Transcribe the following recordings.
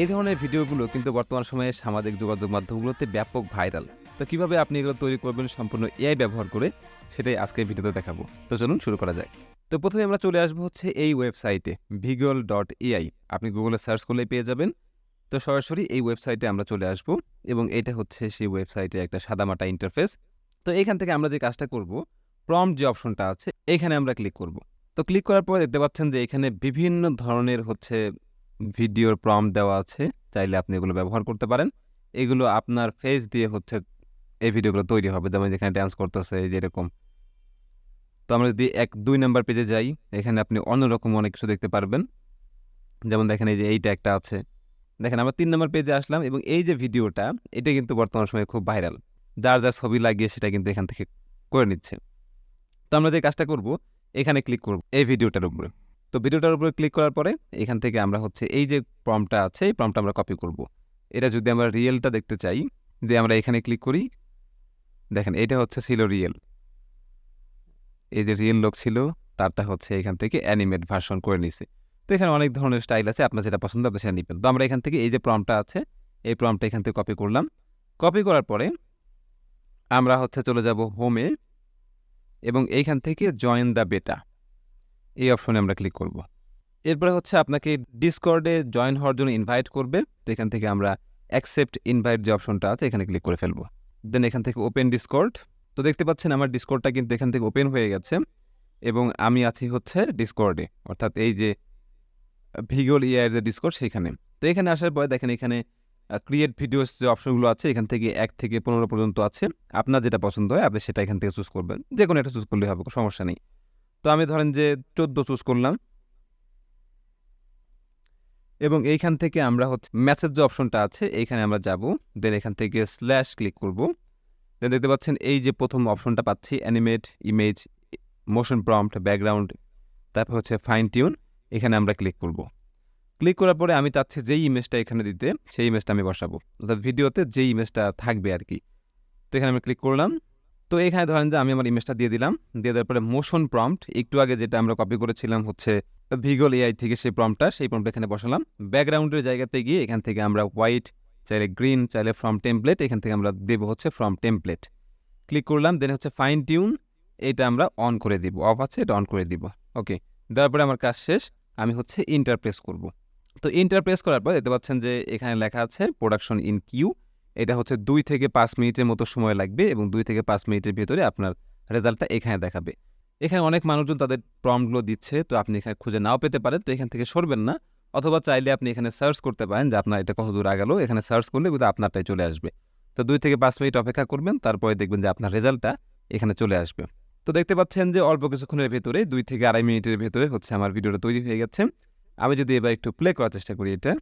এই ধরনের ভিডিওগুলো কিন্তু বর্তমান সময়ে সামাজিক যোগাযোগ মাধ্যমগুলোতে ব্যাপক ভাইরাল। তো কীভাবে আপনি এগুলো তৈরি করবেন, সম্পূর্ণ এআই ব্যবহার করে সেটাই আজকের ভিডিওতে দেখাবো। তো চলুন শুরু করা যায় তো প্রথমে আমরা চলে আসব হচ্ছে এই ওয়েবসাইটে ভিগল ডট এআই আপনি গুগলে সার্চ করলে পেয়ে যাবেন। তো সরাসরি এই ওয়েবসাইটে আমরা চলে আসব এবং এটা হচ্ছে সেই ওয়েবসাইটে একটা সাদামাটা ইন্টারফেস তো এখান থেকে আমরা যে কাজটা করব প্রম যে অপশনটা আছে, এখানে আমরা ক্লিক করব। তো ক্লিক করার পর দেখতে পাচ্ছেন যে এখানে বিভিন্ন ধরনের হচ্ছে ভিডিওর প্রম দেওয়া আছে, চাইলে আপনি এগুলো ব্যবহার করতে পারেন। এগুলো আপনার ফেস দিয়ে হচ্ছে এই ভিডিওগুলো তৈরি হবে। যেমন যেখানে ডান্স করতেছে যেরকম তো আমরা যদি এক, দুই নাম্বার পেজে যাই, এখানে আপনি অন্যরকম অনেক কিছু দেখতে পারবেন। যেমন দেখেন এই যে এইটা একটা আছে। দেখেন আমরা তিন নম্বর পেজে আসলাম এবং এই যে ভিডিওটা, এটা কিন্তু বর্তমান সময়ে খুব ভাইরাল যার যার ছবি লাগিয়ে সেটা কিন্তু এখান থেকে করে নিচ্ছে। তো আমরা যে কাজটা করব, এখানে ক্লিক করব এই ভিডিওটার উপরে। তো ভিডিওটার উপরে ক্লিক করার পরে এখান থেকে আমরা হচ্ছে এই যে প্রমটা আছে, এই প্রমটা আমরা কপি করব। এটা যদি আমরা রিয়েলটা দেখতে চাই যে আমরা এখানে ক্লিক করি। দেখেন, এটা হচ্ছে ছিল রিয়েল এই যে রিয়েল লোক ছিল, তারটা হচ্ছে এখান থেকে অ্যানিমেট ভার্সন করে নিছে। তো এখানে অনেক ধরনের স্টাইল আছে, আপনার যেটা পছন্দ আপনি সেটা নেবেন। তো আমরা এখান থেকে এই যে প্রমটা আছে, এই প্রমটা এখান থেকে কপি করলাম। কপি করার পরে আমরা হচ্ছে চলে যাব হোমে এবং এইখান থেকে জয়েন দ্য বেটা এই অপশনে আমরা ক্লিক করব। এরপরে হচ্ছে আপনাকে ডিসকর্ডে জয়েন হওয়ার জন্য ইনভাইট করবে। তো এখান থেকে আমরা অ্যাকসেপ্ট ইনভাইট যে অপশনটা আছে, এখানে ক্লিক করে ফেলব। দেন এখান থেকে ওপেন ডিসকর্ড তো দেখতে পাচ্ছেন আমার ডিসকর্ডটা কিন্তু এখান থেকে ওপেন হয়ে গেছে এবং আমি আছি হচ্ছে ডিসকর্ডে অর্থাৎ এই যে ভিগল ইআর যে ডিসকর্ড সেখানে। তো এখানে আসার পরে দেখেন এখানে ক্রিয়েট ভিডিওস যে অপশনগুলো আছে, এখান থেকে এক থেকে পনেরো পর্যন্ত আছে। আপনার যেটা পছন্দ হয়, আপনি সেটা এখান থেকে চুজ করবেন। যে কোনো একটা চুজ করলেই হবে সমস্যা নেই। তো আমি ধরেন যে চোদ্দ চুজ করলাম। এবং এইখান থেকে আমরা হচ্ছে ম্যাসেজ যে অপশনটা আছে, এইখানে আমরা যাব। দেন এখান থেকে স্ল্যাশ ক্লিক করব। দেন দেখতে পাচ্ছেন এই যে প্রথম অপশনটা পাচ্ছি animate image motion prompt background তারপর হচ্ছে ফাইন টিউন এখানে আমরা ক্লিক করব। ক্লিক করার পরে আমি চাচ্ছি যেই ইমেজটা এখানে দিতে, সেই ইমেজটা আমি বসাবো। অর্থাৎ ভিডিওতে যেই ইমেজটা থাকবে আর কি। তো এখানে আমি ক্লিক করলাম। তো এখানে ধরেন যে আমি আমার ইমেজটা দিয়ে দিলাম। দিয়ে দেওয়ার পরে মোশন প্রম্পট একটু আগে যেটা আমরা কপি করেছিলাম হচ্ছে ভিগল এআই থেকে সেই প্রম্পটটা সেই প্রম্পট এখানে বসালাম। ব্যাকগ্রাউন্ডের জায়গাতে গিয়ে এখান থেকে আমরা হোয়াইট চাইলে গ্রিন চাইলে ফ্রম টেমপ্লেট এখান থেকে আমরা দেবো হচ্ছে ফ্রম টেমপ্লেট ক্লিক করলাম দেন হচ্ছে ফাইন টিউন এটা আমরা অন করে দিব। অফ আছে, এটা অন করে দিব। ওকে দেওয়ার পরে আমার কাজ শেষ, আমি হচ্ছে ইন্টারপ্রেস করব। তো ইন্টারপ্রেস করার পর দেখতে পাচ্ছেন যে এখানে লেখা আছে প্রোডাকশন ইন কিউ এটা হচ্ছে দুই থেকে পাঁচ মিনিটের মতো সময় লাগবে এবং দুই থেকে পাঁচ মিনিটের ভিতরে আপনার রেজাল্টটা এখানে দেখাবে। এখানে অনেক মানুষজন তাদের প্রমগুলো দিচ্ছে, তো আপনি এখানে খুঁজে নাও পেতে পারেন, তো এখান থেকে সরবেন না। অথবা চাইলে আপনি এখানে সার্চ করতে পারেন যে আপনার এটা কত দূর আগালো, এখানে সার্চ করলে কিন্তু আপনারটাই চলে আসবে। তো দুই থেকে পাঁচ মিনিট অপেক্ষা করবেন, তারপরে দেখবেন যে আপনার রেজাল্টটা এখানে চলে আসবে। তো দেখতে পাচ্ছেন যে অল্প কিছুক্ষণের ভেতরে, দুই থেকে আড়াই মিনিটের ভেতরে হচ্ছে আমার ভিডিওটা তৈরি হয়ে গেছে। আমি যদি এবার একটু প্লে করার চেষ্টা করি এটা।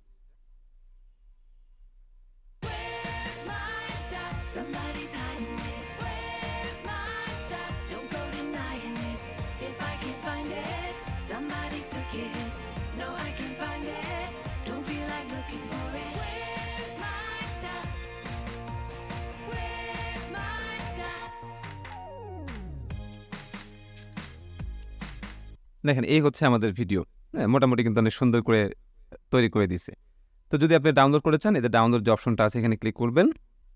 দেখেন, এই হচ্ছে আমাদের ভিডিও হ্যাঁ মোটামুটি কিন্তু অনেক সুন্দর করে তৈরি করে দিছে তো যদি আপনি ডাউনলোড করে চান এতে ডাউনলোড যে অপশনটা আছে, এখানে ক্লিক করবেন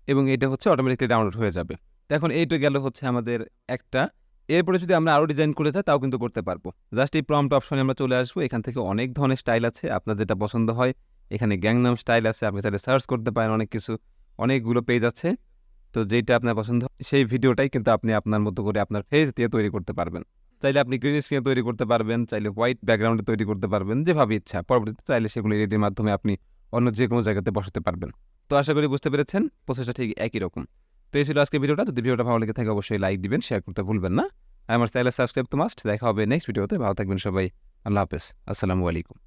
এবং এটা হচ্ছে অটোমেটিকলি ডাউনলোড হয়ে যাবে। এখন এইটা গেল হচ্ছে আমাদের একটা। এরপরে যদি আমরা আরও ডিজাইন করে চাই তাও কিন্তু করতে পারব। জাস্ট এই প্রম্পট অপশনে আমরা চলে আসব। এখান থেকে অনেক ধরনের স্টাইল আছে। আপনার যেটা পছন্দ হয়, এখানে গ্যাংনাম স্টাইল আছে। আপনি তাহলে সার্চ করতে পারেন অনেক কিছু। অনেকগুলো পেজ আছে। তো যেটা আপনার পছন্দ সেই ভিডিওটাই কিন্তু আপনি আপনার মতো করে আপনার ফেস দিয়ে তৈরি করতে পারবেন। চাইলে আপনি গ্রিন স্ক্রিনে তৈরি করতে পারবেন, চাইলে হোয়াইট ব্যাকগ্রাউন্ডে তৈরি করতে পারবেন, যেভাবে ইচ্ছা। পরবর্তীতে চাইলে সেগুলো এডিটের মাধ্যমে আপনি অন্য যে কোনো জায়গাতে বসাতে পারবেন। তো আশা করি বুঝতে পেরেছেন প্রসেসটা ঠিক একই রকম। তো এই ছিল আজকে ভিডিওটা। যদি ভিডিওটা ভালো লেগে থাকে, অবশ্যই লাইক দিবেন শেয়ার করতে ভুলবেন না। আমার চ্যানেল সাবস্ক্রাইব তো মাস্ট দেখা হবে নেক্সট ভিডিওতে ভালো থাকবেন সবাই। আল্লাহ হাফেজ। আসসালামু আলাইকুম।